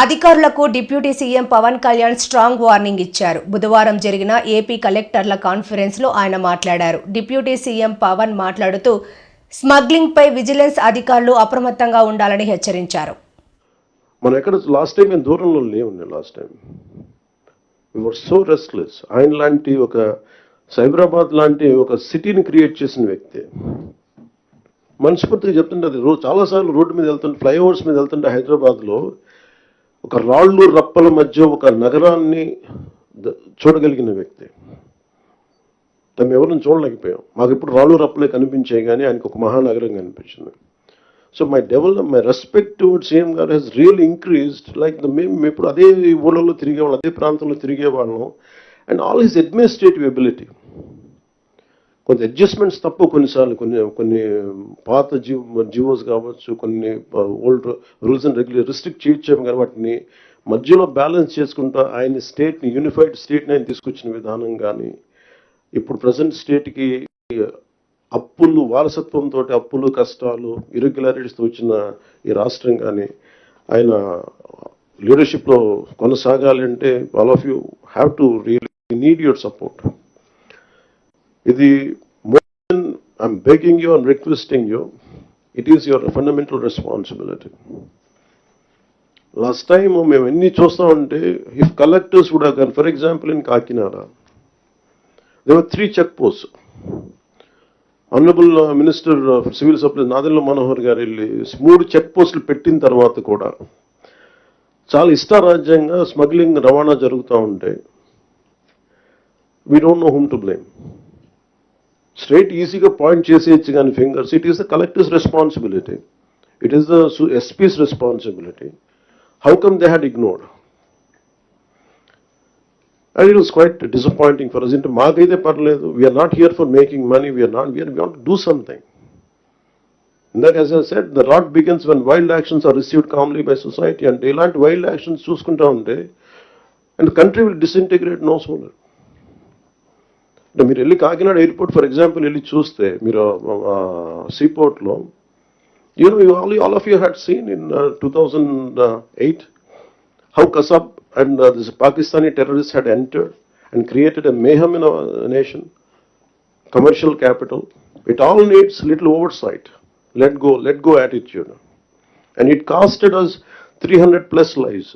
అధికారులకు deputy CM Pawan Kalyan strong warning ఇచ్చారు. బుధవారం జరిగిన ఏపీ కలెక్టర్ల కాన్ఫరెన్స్లో ఆయన మాట్లాడారు. డిప్యూటీ సీఎం పవన్ మాట్లాడుతూ స్మగ్లింగ్ పై విజిలెన్స్ అధికారులు అప్రమత్తంగా ఉండాలని హెచ్చరించారు. మనం ఎక్కడ లాస్ట్ టైం మేము దూరంలో లేవు last time were so restless ఆయన లాంటి ఒక సైబరాబాద్ లాంటి ఒక సిటీని క్రియేట్ చేసిన వ్యక్తి. మనస్ఫూర్తిగా చెప్తుంటే అది రోజు చాలాసార్లు రోడ్డు మీద వెళ్తుంటే ఫ్లైఓవర్స్ మీద వెళ్తుంటే హైదరాబాద్లో ఒక రాళ్ళు రప్పల మధ్య ఒక నగరాన్ని చూడగలిగిన వ్యక్తి. మేము ఎవరిని చూడలేకపోయాం. మాకు ఇప్పుడు రాళ్ళు రప్పలే కనిపించాయి కానీ ఆయనకు ఒక మహానగరం కనిపించింది. So my develop my respect towards CM గారు Hess real increased. Like the మేము ఇప్పుడు అదే ఊళ్ళలో తిరిగేవాళ్ళం అదే ప్రాంతంలో తిరిగేవాళ్ళం and all his administrative ability. కొంత అడ్జస్ట్మెంట్స్ తప్పు కొన్నిసార్లు కొన్ని కొన్ని పాత జీ జీవోస్ కావచ్చు కొన్ని old rules and regular restrict చేయొచ్చాము కానీ వాటిని మధ్యలో బ్యాలెన్స్ చేసుకుంటూ ఆయన స్టేట్ని యూనిఫైడ్ స్టేట్ని ఆయన తీసుకొచ్చిన విధానం కానీ ఇప్పుడు ప్రజెంట్ స్టేట్కి అప్పులు వారసత్వంతో అప్పులు కష్టాలు ఇరెగ్యులారిటీస్తో వచ్చిన ఈ రాష్ట్రం కానీ ఆయన లీడర్షిప్లో కొనసాగాలి అంటే all of you have to really need your support ఇది more I'm begging you and requesting you it is your fundamental responsibility last time మేము ఎన్ని చూస్తామంటే ఇఫ్ కలెక్టర్స్ కూడా కానీ for example in Kakinada they were three check post honourable minister civil supplies Nadendla Manohar గారు వెళ్ళి మూడు check పోస్టులు పెట్టిన తర్వాత కూడా చాలా ఇష్టారాజ్యంగా స్మగ్లింగ్ రవాణా జరుగుతూ ఉంటే we don't know whom to blame straight ఈజీగా పాయింట్ చేసేయచ్చు కానీ fingers it is the collectors responsibility it is the SPs responsibility how come they had ignored and it was quite disappointing for us అంటే మాకైతే పర్లేదు we're not here for making money we're not we're want do something ఇందాక as I said the rot begins when wild actions are received calmly by society అంటే ఇలాంటి wild actions చూసుకుంటా ఉంటే and country will disintegrate no sooner అంటే మీరు వెళ్ళి Kakinada airport for example వెళ్ళి చూస్తే మీరు సీపోర్ట్లో you know you all all of you had seen in two thousand eight how Kasab and uh, this Pakistani terrorists had entered and created a mayhem in our nation, commercial capital. It all needs little oversight. Let go, let go attitude. And it costed us 300 plus lives.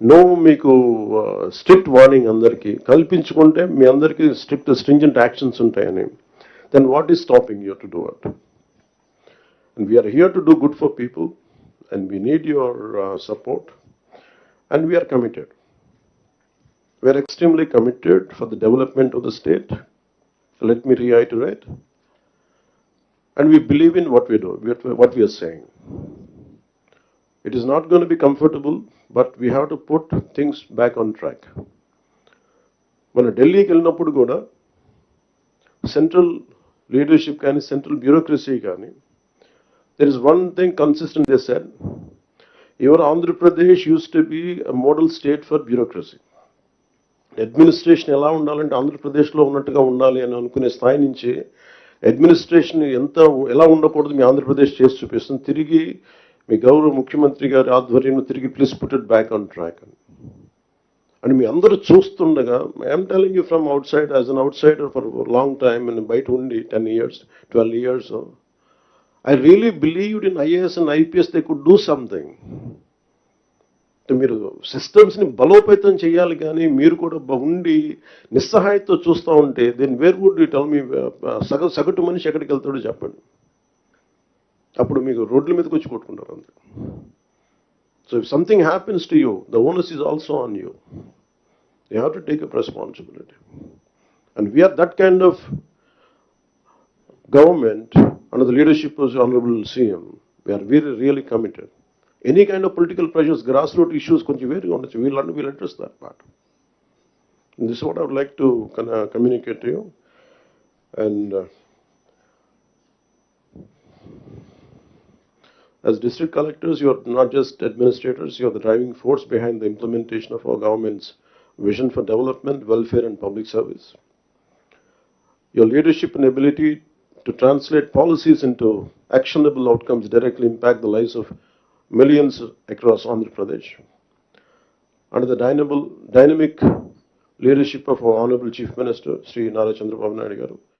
No మీకు strict warning అందరికీ కల్పించుకుంటే మీ అందరికీ strict stringent actions ఉంటాయని then what is stopping you to do at And we are here to do good for people, and we need your uh, support, and we are committed. We are extremely committed for the development of the state. Let me reiterate. And we believe in what we do, what- what we are saying. It is not going to be comfortable, but we have to put things back on track మన ఢిల్లీకి వెళ్ళినప్పుడు కూడా central leadership కానీ central bureaucracy కానీ there is one thing consistent they said your Andhra Pradesh used to be model state for bureaucracy administration ఎలా ఉండాలంటే ఆంధ్రప్రదేశ్లో ఉన్నట్టుగా ఉండాలి అని అనుకునే స్థాయి నుంచి అడ్మినిస్ట్రేషన్ ఎంత ఎలా ఉండకూడదు మీ ఆంధ్రప్రదేశ్ చేసి చూపిస్తుంది తిరిగి మీ గౌరవ ముఖ్యమంత్రి గారి ఆధ్వర్యంలో తిరిగి please put it back on track అని. అని మీ అందరూ చూస్తుండగా I'm telling you from outside as an outsider for long time బయట ఉండి ten years twelve years I really believed in IAS and IPS they could do something మీరు సిస్టమ్స్ని బలోపేతం చేయాలి కానీ మీరు కూడా ఉండి నిస్సహాయంతో చూస్తూ ఉంటే then where would you tell me సగ సగటు మనిషి ఎక్కడికి వెళ్తాడో చెప్పండి. అప్పుడు మీకు రోడ్ల మీదకి వచ్చి కొట్టుకుంటారు అంతే so if something happens to you the owners is also on you you have to take up responsibility and we're that kind of government under the leadership of the Honorable CM, we are very really committed. Any kind of political pressures, grassroots issues, కొంచెం వేరుగా ఉండొచ్చు. We'll, we'll address that part. And this is what I would like to con- as district collectors, you are not just administrators, you are the driving force behind the implementation of our government's vision for development, welfare, and public service. Your leadership and ability to translate policies into actionable outcomes directly impact the lives of millions across Andhra Pradesh. Under the dynamic, leadership of our Honorable Chief Minister, Sri Nara Naidu garu,